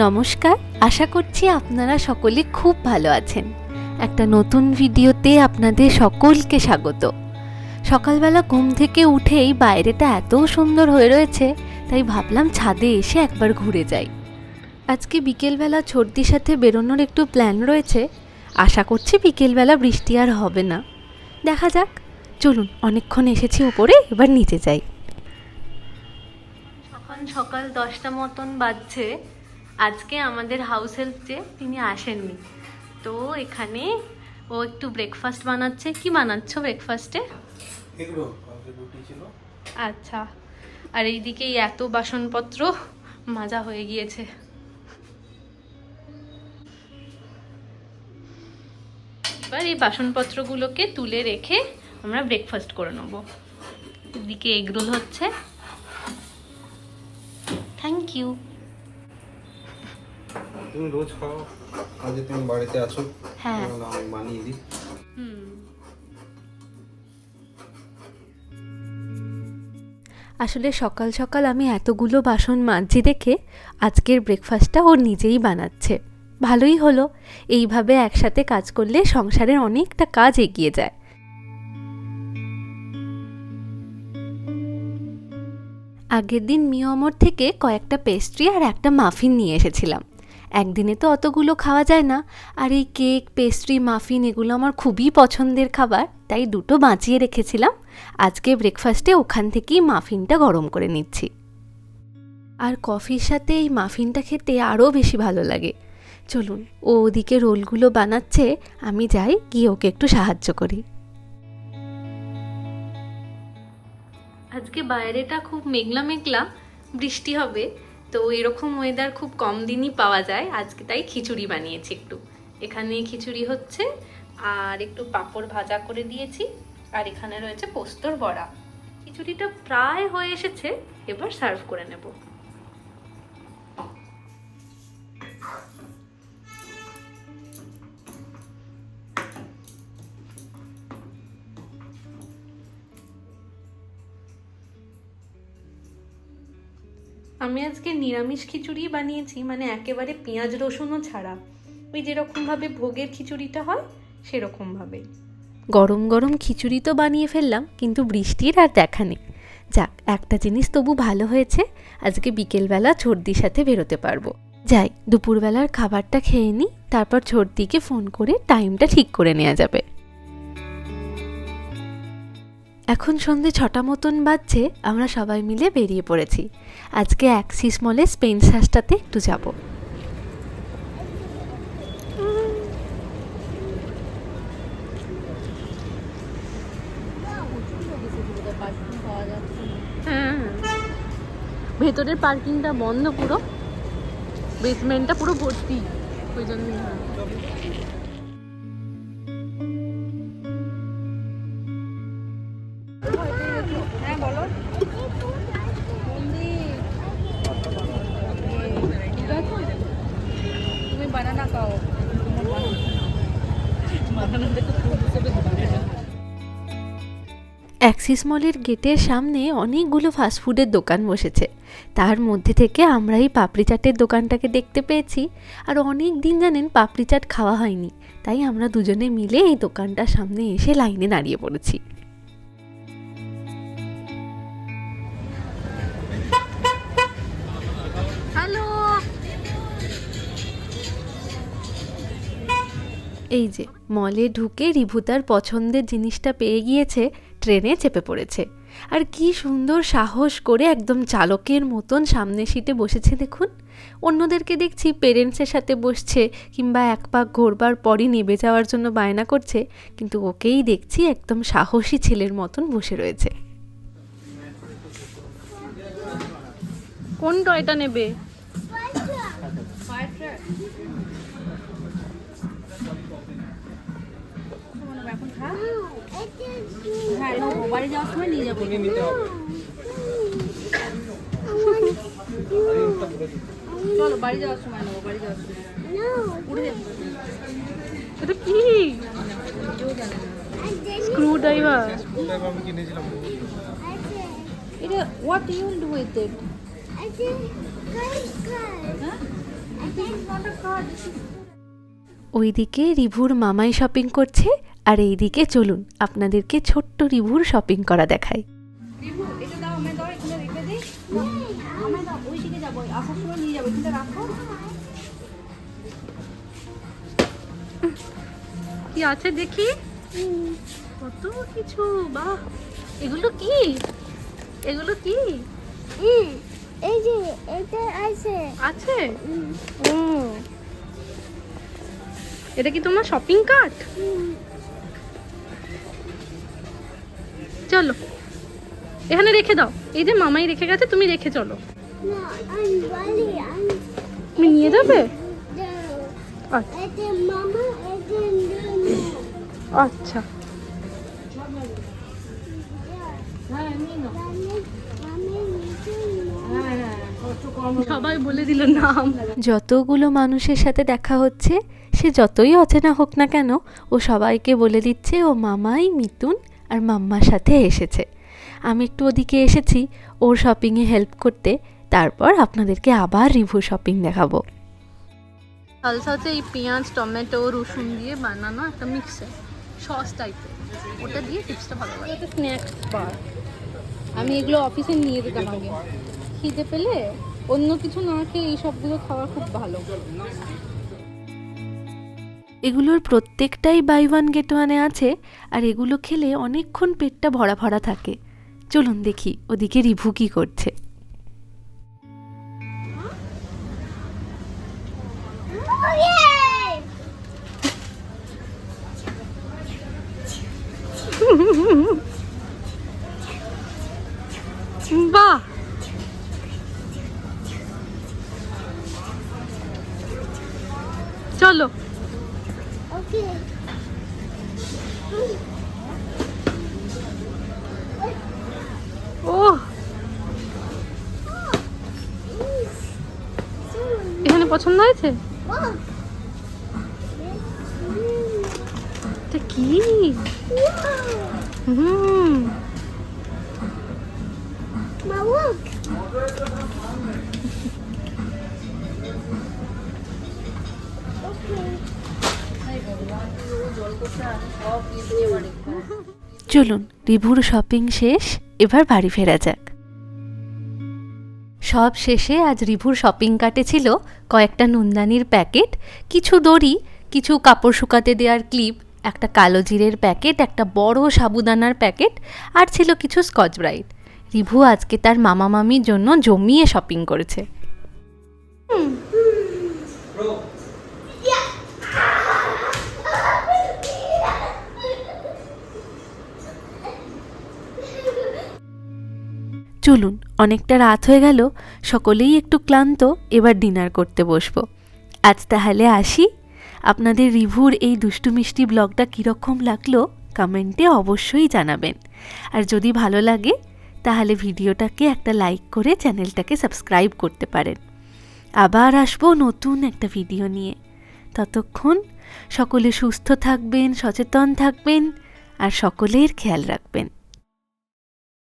নমস্কার, আশা করছি আপনারা সকলে খুব ভালো আছেন। একটা নতুন ভিডিওতে আপনাদের সকলকে স্বাগত। সকালবেলা ঘুম থেকে উঠেই বাইরেটা এত সুন্দর হয়ে রয়েছে, তাই ভাবলাম ছাদে এসে একবার ঘুরে যাই। আজকে বিকেলবেলা ছর্দির সাথে বেরোনোর একটু প্ল্যান রয়েছে। আশা করছি বিকেলবেলা বৃষ্টি আর হবে না। দেখা যাক, চলুন, অনেকক্ষণ এসেছি উপরে, এবার নিচে যাই। সকাল দশটা মতন বাজছে। আজকে আমাদের হাউস হেল্প যে তিনি আসেননি। তো এখানে ও একটু ব্রেকফাস্ট বানাচ্ছে। কি বানাচ্ছ ব্রেকফাস্টে আচ্ছা। আর এইদিকে এত বাসনপত্র মাজা হয়ে গিয়েছে। এবার এই বাসনপত্রগুলোকে তুলে রেখে আমরা ব্রেকফাস্ট করে নেব। এদিকে এগরোল হচ্ছে। থ্যাংক ইউ তুমি রোজ খাও। আজ তুমি বাড়িতে আছো। হ্যাঁ। আমি বানিয়ে দিই। হুম। আসলে সকাল সকাল আমি এতগুলো বাসন মাজছি দেখে আজকের ব্রেকফাস্টটা ও নিজেই বানাচ্ছে। ভালোই হলো। এইভাবে একসাথে কাজ করলে সংসারের অনেকটা কাজ এগিয়ে যায়। আগের দিন মিয়মর থেকে কয়েকটা পেস্ট্রি আর একটা মাফিন নিয়ে এসেছিলাম। একদিনে তো অতগুলো খাওয়া যায় না। আর এই কেক, পেস্ট্রি, মাফিন এগুলো আমার খুবই পছন্দের খাবার, তাই দুটো বাঁচিয়ে রেখেছিলাম। আজকে ব্রেকফাস্টে ওখান থেকেই মাফিনটা গরম করে নিচ্ছি। আর কফির সাথে এই মাফিনটা খেতে আরও বেশি ভালো লাগে। চলুন, ও ওদিকে রোলগুলো বানাচ্ছে, আমি যাই, গিয়ে ওকে একটু সাহায্য করি। আজকে বাইরেটা খুব মেঘলা মেঘলা বৃষ্টি হবে। তো এরকম ওয়েদার খুব কম দিনই পাওয়া যায়। আজকে তাই খিচুড়ি বানিয়েছি একটু। এখানে খিচুড়ি হচ্ছে, আর একটু পাঁপড় ভাজা করে দিয়েছি, আর এখানে রয়েছে পোস্তর বড়া। খিচুড়িটা প্রায় হয়ে এসেছে, এবার সার্ভ করে নেব। আমি আজকে নিরামিষ খিচুড়ি বানিয়েছি মানে একেবারে পেঁয়াজ রসুনও ছাড়া। ওই যেরকমভাবে ভোগের খিচুড়িটা হয় সেরকমভাবে গরম গরম খিচুড়ি তো বানিয়ে ফেললাম, কিন্তু বৃষ্টির আর দেখা নেই। যাক, একটা জিনিস তবু ভালো হয়েছে, আজকে বিকেলবেলা ছর্দির সাথে বেরোতে পারব। যাই, দুপুরবেলার খাবারটা খেয়ে নিই, তারপর ছর্দিকে ফোন করে টাইমটা ঠিক করে নেওয়া যাবে। এখন সন্ধে ছটা মতন বাজছে, আমরা সবাই মিলে বেরিয়ে পড়েছি। আজকে অ্যাক্সিস মলে স্পেন সাসটাতে একটু যাব। হ্যাঁ। ভেতরের পার্কিংটা বন্ধ পুরো। বেসমেন্টটা পুরো ভর্তি। ওই জন্যই অ্যাক্সিস মলের গেটের সামনে অনেকগুলো ফাস্টফুডের দোকান বসেছে। তার মধ্যে থেকে আমরা এই পাপড়ি চাটের দোকানটাকে দেখতে পেয়েছি। আর অনেক দিন জানেন পাপড়ি চাট খাওয়া হয়নি। তাই আমরা দুজনে মিলে এই দোকানটার সামনে এসে লাইনে দাঁড়িয়ে পড়েছি। এই যে মলে ঢুকে রিভু তার পছন্দের জিনিসটা পেয়ে গিয়েছে। ট্রেনে চেপে পড়েছে। আর কি সুন্দর সাহস করে একদম চালকের মতন সামনে সিটে বসেছে দেখুন। অন্যদেরকে দেখছি পেরেন্টসের সাথে বসছে কিংবা এক পাক ঘোরবার পরই নেবে যাওয়ার জন্য বায়না করছে কিন্তু ওকেই দেখছি একদম সাহসী ছেলের মতন বসে রয়েছে। কোন টয়টা নেবে? হ্যাঁ নেব বাড়ি যাওয়ার সময় নিয়ে যাব। চলো বাড়ি যাওয়ার সময় নেব বাড়ি যাওয়ার সময়। উড়ে এটা কি? কেউ স্ক্রু ড্রাইভার আমি কিনেছিলাম। এটা what you do with it. হ্যাঁ? ওইদিকে রিভুর মামাই শপিং করছে আর এই দিকে চলুন আপনাদেরকে ছোট্ট রিভুর শপিং করা দেখাই। রিভু এটা দাও আমায় দাও এখানে রেখে দিই আমায় দাও ওই দিকে যাব আসার সময় নিয়ে যাব এখানে রাখো। কি আছে দেখি? কত কিছু বাহ এগুলো কি? এগুলো কি? এই যে এটা আছে। আছে? ও। এটা কি তোমার শপিং কার্ট চলো। এখানে রেখে দাও। এই যে মামাই রেখে গেছে, তুমি রেখে চলো। তুমি নিয়ে যাবে? আচ্ছা। আচ্ছা। সবাই বলে দিল নাম। যতগুলো মানুষের সাথে দেখা হচ্ছে, সে যতই অচেনা হোক না কেন, ও সবাইকে বলে দিচ্ছে, ও মামাই মিতুন আর মাম্মার সাথে এসেছে। আমি একটু ওদিকে এসেছি ওর শপিংয়ে হেল্প করতে। তারপর আপনাদেরকে আবার রিভু শপিং দেখাবো। সালসা হচ্ছে এই পেঁয়াজ টমেটো রসুন দিয়ে বানানো একটা মিক্সার সস টাইপের ওটা দিয়ে টিপসটা ভালো লাগে। এটা স্ন্যাক্স বার আমি এগুলো অফিসে নিয়ে যেতাম আগে। খিদে পেলে অন্য কিছু না খেয়ে এই সবগুলো খাওয়া খুব ভালো। এগুলোর প্রত্যেকটাই বাই ওয়ান গেট ওয়ানে আছে, আর এগুলো খেলে অনেকক্ষণ পেটটা ভরা ভরা থাকে। চলুন দেখি ওদিকে রিভু কি করছে। বাহ! চলো। Okay. ও এখানে পছন্দ হয়েছে Wow. এটা কি Wow. হুম Now look. Okay. চলুন, রিভুর শপিং শেষ, এবার বাড়ি ফেরা যাক। সব শেষে আজ রিভুর শপিং কার্টে ছিল কয়েকটা নুনদানির প্যাকেট, কিছু দড়ি, কিছু কাপড় শুকাতে দেওয়ার ক্লিপ একটা কালো জিরের প্যাকেট, একটা বড় সাবুদানার প্যাকেট, আর ছিল কিছু স্কচ ব্রাইট রিভু আজকে তার মামা মামির জন্য জমিয়ে শপিং করেছে। চলুন, অনেকটা রাত হয়ে গেল, সকলেই একটু ক্লান্ত, এবার ডিনার করতে বসবো। আজ তাহলে আসি। আপনাদের রিভুর এই দুষ্টু মিষ্টি ব্লগটা কীরকম লাগল, কমেন্টে অবশ্যই জানাবেন। আর যদি ভালো লাগে, তাহলে ভিডিওটাকে একটা লাইক করে চ্যানেলটাকে সাবস্ক্রাইব করতে পারেন। আবার আসব নতুন একটা ভিডিও নিয়ে। ততক্ষণ সকলে সুস্থ থাকবেন, সচেতন থাকবেন, আর সকলের খেয়াল রাখবেন।